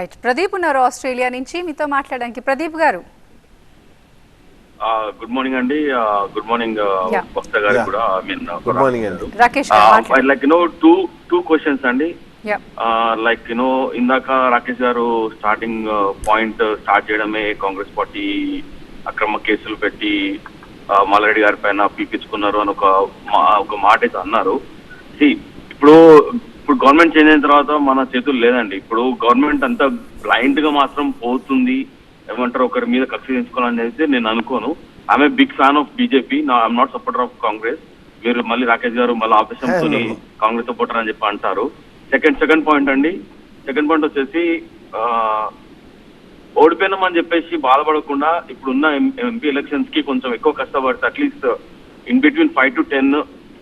Right Pradeep ఉన్నారు Australia నుంచి. మీతో మాట్లాడడానికి ప్రదీప్ గారు. గుడ్ మార్నింగ్ అండి. గుడ్ మార్నింగ్ గారికి Yeah. కూడా ఐ మీన్ గుడ్ మార్నింగ్ అండి Rakesh garu like you know two two questions అండి. యా లైక్ యూనో ఇందాక రాకేష్ గారు స్టార్టింగ్ పాయింట్ స్టార్ట్ చేయడమే కాంగ్రెస్ పార్టీ అక్రమ కేసులు పెట్టి uh, మల్లారెడ్డి గారి పైన పీకించుకున్నారు అని ఒక మా- ఒక మాట అయితే అన్నారు ఇప్పుడు గవర్నమెంట్ చేంజ్ అయిన తర్వాత మన చేతులు లేదండి. ఇప్పుడు గవర్నమెంట్ అంతా బ్లైండ్గా మాత్రం పోతుంది. ఏమంటారు? ఒకరి మీద కక్ష తీసుకోవాలని అయితే నేను అనుకోను. ఆమె బిగ్ ఫ్యాన్ ఆఫ్ బీజేపీ నా I'm not supporter of Congress మీరు మళ్ళీ రాకేష్ గారు మళ్ళీ Hello. కాంగ్రెస్ సపోర్టర్ అని చెప్పి అంటారు. సెకండ్ సెకండ్ పాయింట్ అండి. సెకండ్ పాయింట్ వచ్చేసి ఓడిపోయినామని చెప్పేసి బాధపడకుండా ఇప్పుడున్న ఎంపీ ఎలక్షన్స్కి కొంచెం ఎక్కువ కష్టపడితే at least in between five to ten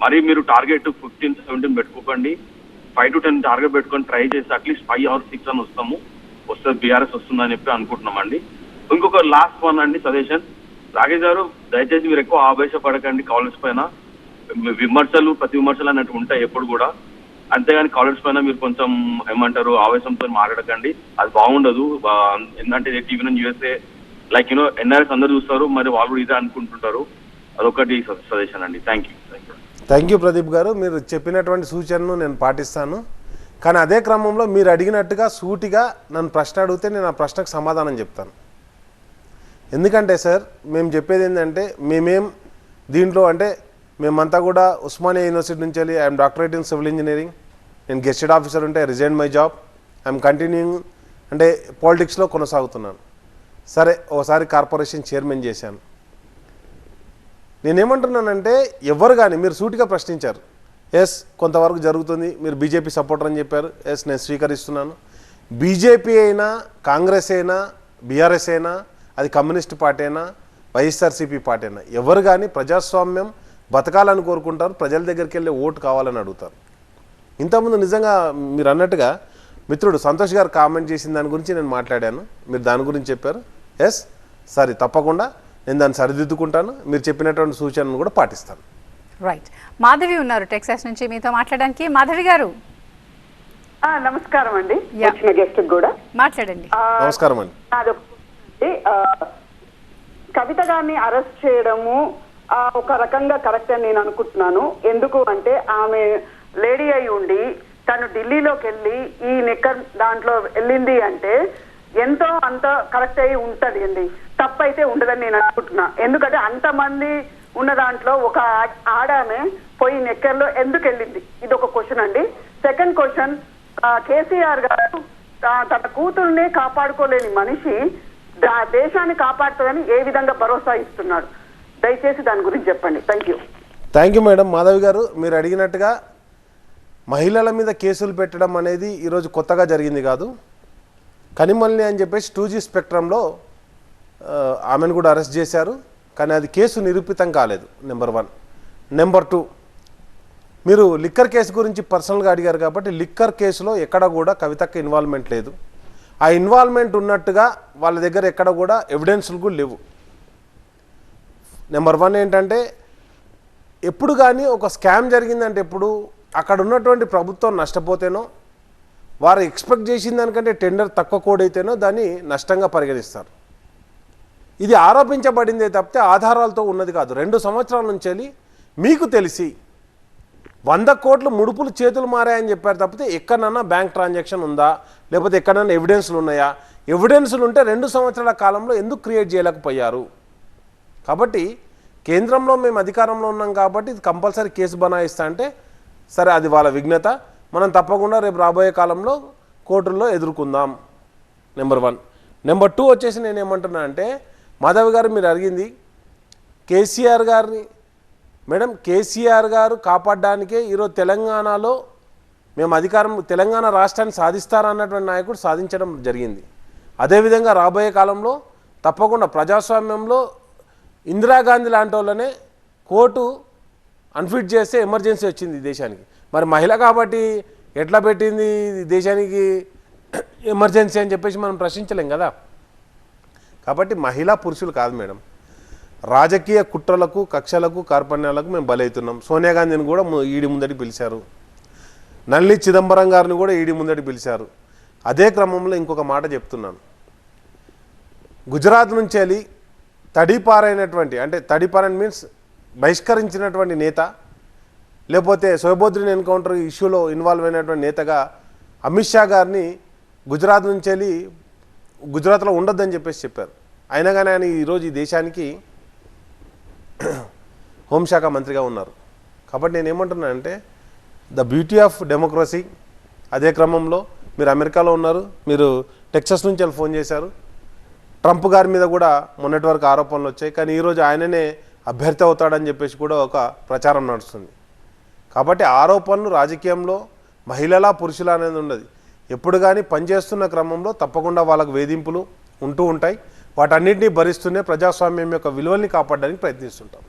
మరి మీరు టార్గెట్ ఫిఫ్టీన్ సెవెంటీన్ పెట్టుకోకండి. ఫైవ్ టు టెన్ టార్గెట్ పెట్టుకొని ట్రై చేసి at least five or six అని వస్తాము. వస్తే బీఆర్ఎస్ వస్తుందని చెప్పి అనుకుంటున్నామండి. ఇంకొక లాస్ట్ వన్ అండి సజెషన్ రాకేష్ గారు దయచేసి మీరు ఎక్కువ ఆవేశపడకండి కాలేజ్ పైన. విమర్శలు ప్రతి విమర్శలు అన్నట్టు ఉంటాయి ఎప్పుడు కూడా. అంతేగాని కాలేజ్ పైన మీరు కొంచెం ఏమంటారు ఆవేశంతో మాట్లాడకండి. అది బాగుండదు. ఎందుకంటే టీవీ నుంచి యూఎస్ఏ లైక్ యూనో ఎన్ఆర్ఎస్ అందరు చూస్తారు మరి వాళ్ళు కూడా ఇదే అనుకుంటుంటారు. అదొకటి సజెషన్ అండి. Thank you thank you thank you Pradeep garu. మీరు చెప్పినటువంటి సూచనను నేను పాటిస్తాను. కానీ అదే క్రమంలో మీరు అడిగినట్టుగా సూటిగా నన్ను ప్రశ్న అడిగితే నేను ఆ ప్రశ్నకు సమాధానం చెప్తాను. ఎందుకంటే సార్ మేము చెప్పేది ఏంటంటే మేమేం దీంట్లో అంటే మేమంతా కూడా ఉస్మానియా యూనివర్సిటీ నుంచి వెళ్ళి I'm doctorate in civil engineering. నేను గెస్టెడ్ ఆఫీసర్ ఉంటే resign my job I'm continuing అంటే పాలిటిక్స్లో కొనసాగుతున్నాను. సరే ఓసారి కార్పొరేషన్ చైర్మన్ చేశాను. నేనేమంటున్నానంటే ఎవరు కానీ మీరు సూటిగా ప్రశ్నించారు. ఎస్ కొంతవరకు జరుగుతుంది మీరు బీజేపీ సపోర్టర్ అని చెప్పారు. ఎస్ నేను స్వీకరిస్తున్నాను. బీజేపీ అయినా కాంగ్రెస్ అయినా బీఆర్ఎస్ అయినా అది కమ్యూనిస్ట్ పార్టీ అయినా వైఎస్ఆర్సీపీ పార్టీ అయినా ఎవరు కానీ ప్రజాస్వామ్యం బతకాలని కోరుకుంటారు ప్రజల దగ్గరికి వెళ్ళి ఓటు కావాలని అడుగుతారు. ఇంతకుముందు నిజంగా మీరు అన్నట్టుగా మిత్రుడు సంతోష్ గారు కామెంట్ చేసిన దాని గురించి నేను మాట్లాడాను. మీరు దాని గురించి చెప్పారు. ఎస్ సరే తప్పకుండా. నేను దాన్ని సరిదిద్దుకుంటాను. మీరు చెప్పినటువంటి సూచనను కూడా పాటిస్తాను. రైట్ మాధవి ఉన్నారు టెక్సాస్ నుంచి మీతో మాట్లాడడానికి. మాధవి గారు. ఆ, నమస్కారం అండి. వచ్చిన గెస్ట్ కూడా. మాట్లాడండి. ఆ, నమస్కారం అండి. కవిత గారిని అరెస్ట్ చేయడము ఆ, ఒక రకంగా కరెక్ట్ అని నేను అనుకుంటున్నాను. ఎందుకు అంటే ఆమె లేడీ అయి ఉండి తను ఢిల్లీలోకి వెళ్ళి ఈ నిక్కర్ దాంట్లో వెళ్ళింది అంటే ఎంతో అంత కరెక్ట్ అయి ఉంటది అండి. తప్పైతే అయితే ఉండదని నేను అనుకుంటున్నా. ఎందుకంటే అంతమంది ఉన్న దాంట్లో ఒక ఆడామె పోయి నెక్కర్లో ఎందుకు వెళ్ళింది? ఇది ఒక క్వశ్చన్ అండి సెకండ్ క్వశ్చన్ కేసీఆర్ గారు తన కూతుర్నే కాపాడుకోలేని మనిషి దా- దేశాన్ని కాపాడుతుందని ఏ విధంగా భరోసా ఇస్తున్నాడు? దయచేసి దాని గురించి చెప్పండి. Thank you thank you madam Madhavi garu మీరు అడిగినట్టుగా మహిళల మీద కేసులు పెట్టడం అనేది ఈరోజు కొత్తగా జరిగింది కాదు. కనిమల్ని అని చెప్పేసి టూ జీ స్పెక్ట్రంలో ఆమెను కూడా అరెస్ట్ చేశారు కానీ అది కేసు నిరూపితం కాలేదు నెంబర్ వన్. నెంబర్ టూ మీరు లిక్కర్ కేసు గురించి పర్సనల్గా అడిగారు కాబట్టి లిక్కర్ కేసులో ఎక్కడ కూడా కవితక్క ఇన్వాల్వ్మెంట్ లేదు. ఆ ఇన్వాల్వ్మెంట్ ఉన్నట్టుగా వాళ్ళ దగ్గర ఎక్కడ కూడా ఎవిడెన్స్లు కూడా లేవు. నెంబర్ వన్ ఏంటంటే ఎప్పుడు కానీ ఒక స్కామ్ జరిగిందంటే ఎప్పుడు అక్కడ ఉన్నటువంటి ప్రభుత్వం నష్టపోతేనో వారు ఎక్స్పెక్ట్ చేసిన దానికంటే టెండర్ తక్కువ కోడైతేనో దాన్ని నష్టంగా పరిగణిస్తారు. ఇది ఆరోపించబడిందే తప్పితే ఆధారాలతో ఉన్నది కాదు. రెండు సంవత్సరాల నుంచి వెళ్ళి మీకు తెలిసి వంద కోట్లు ముడుపులు చేతులు మారాయని చెప్పారు తప్పితే ఎక్కడన్నా బ్యాంక్ ట్రాన్సాక్షన్ ఉందా? లేకపోతే ఎక్కడన్నా ఎవిడెన్స్లు ఉన్నాయా? ఎవిడెన్స్లు ఉంటే రెండు సంవత్సరాల కాలంలో ఎందుకు క్రియేట్ చేయలేకపోయారు? కాబట్టి కేంద్రంలో మేము అధికారంలో ఉన్నాం కాబట్టి ఇది కంపల్సరీ కేసు బనాయిస్తా అంటే సరే అది వాళ్ళ విఘ్నత. మనం తప్పకుండా రేపు రాబోయే కాలంలో కోర్టుల్లో ఎదుర్కొందాం. Number one. నెంబర్ టూ వచ్చేసి నేనేమంటున్నా అంటే మాధవ్ గారు మీరు అడిగింది కేసీఆర్ గారిని మేడం కేసీఆర్ గారు కాపాడడానికే ఈరోజు తెలంగాణలో మేము అధికారం తెలంగాణ రాష్ట్రాన్ని సాధిస్తారన్నటువంటి నాయకుడు సాధించడం జరిగింది. అదేవిధంగా రాబోయే కాలంలో తప్పకుండా ప్రజాస్వామ్యంలో ఇందిరాగాంధీ లాంటి వాళ్ళనే కోర్టు అన్ఫిట్ చేస్తే ఎమర్జెన్సీ వచ్చింది ఈ దేశానికి. మరి మహిళ కాబట్టి ఎట్లా పెట్టింది దేశానికి ఎమర్జెన్సీ అని చెప్పేసి మనం ప్రశ్నించలేం కదా. కాబట్టి మహిళా పురుషులు కాదు మేడం. రాజకీయ కుట్రలకు కక్షలకు కార్పణ్యాలకు మేము బలవుతున్నాం సోనియా గాంధీని కూడా ఈడి ముందటి పిలిచారు. నల్లి చిదంబరం గారిని కూడా ఈడి ముందటి పిలిచారు. అదే క్రమంలో ఇంకొక మాట చెప్తున్నాను. గుజరాత్ నుంచి వెళ్ళి తడిపారైనటువంటి అంటే తడిపారని మీన్స్ బహిష్కరించినటువంటి నేత లేకపోతే సోయబోద్రిని ఎన్కౌంటర్ ఇష్యూలో ఇన్వాల్వ్ అయినటువంటి నేతగా అమిత్ షా గారిని గుజరాత్ నుంచి వెళ్ళి గుజరాత్లో ఉండొద్దని చెప్పేసి చెప్పారు. అయినా కానీ ఆయన ఈరోజు ఈ దేశానికి హోంశాఖ మంత్రిగా ఉన్నారు. కాబట్టి నేను ఏమంటున్నానంటే ద బ్యూటీ ఆఫ్ డెమోక్రసీ అదే క్రమంలో మీరు అమెరికాలో ఉన్నారు మీరు టెక్సస్ నుంచి వెళ్ళి ఫోన్ చేశారు. ట్రంప్ గారి మీద కూడా మొన్నటి వరకు ఆరోపణలు వచ్చాయి. కానీ ఈరోజు ఆయననే అభ్యర్థి అవుతాడని చెప్పేసి కూడా ఒక ప్రచారం నడుస్తుంది. కాబట్టి ఆరోపణలు రాజకీయంలో మహిళలా పురుషుల అనేది ఉండదు. ఎప్పుడు కానీ పనిచేస్తున్న క్రమంలో తప్పకుండా వాళ్ళకు వేధింపులు ఉంటూ ఉంటాయి. వాటన్నింటినీ భరిస్తూనే ప్రజాస్వామ్యం యొక్క విలువల్ని కాపాడడానికి ప్రయత్నిస్తుంటాం.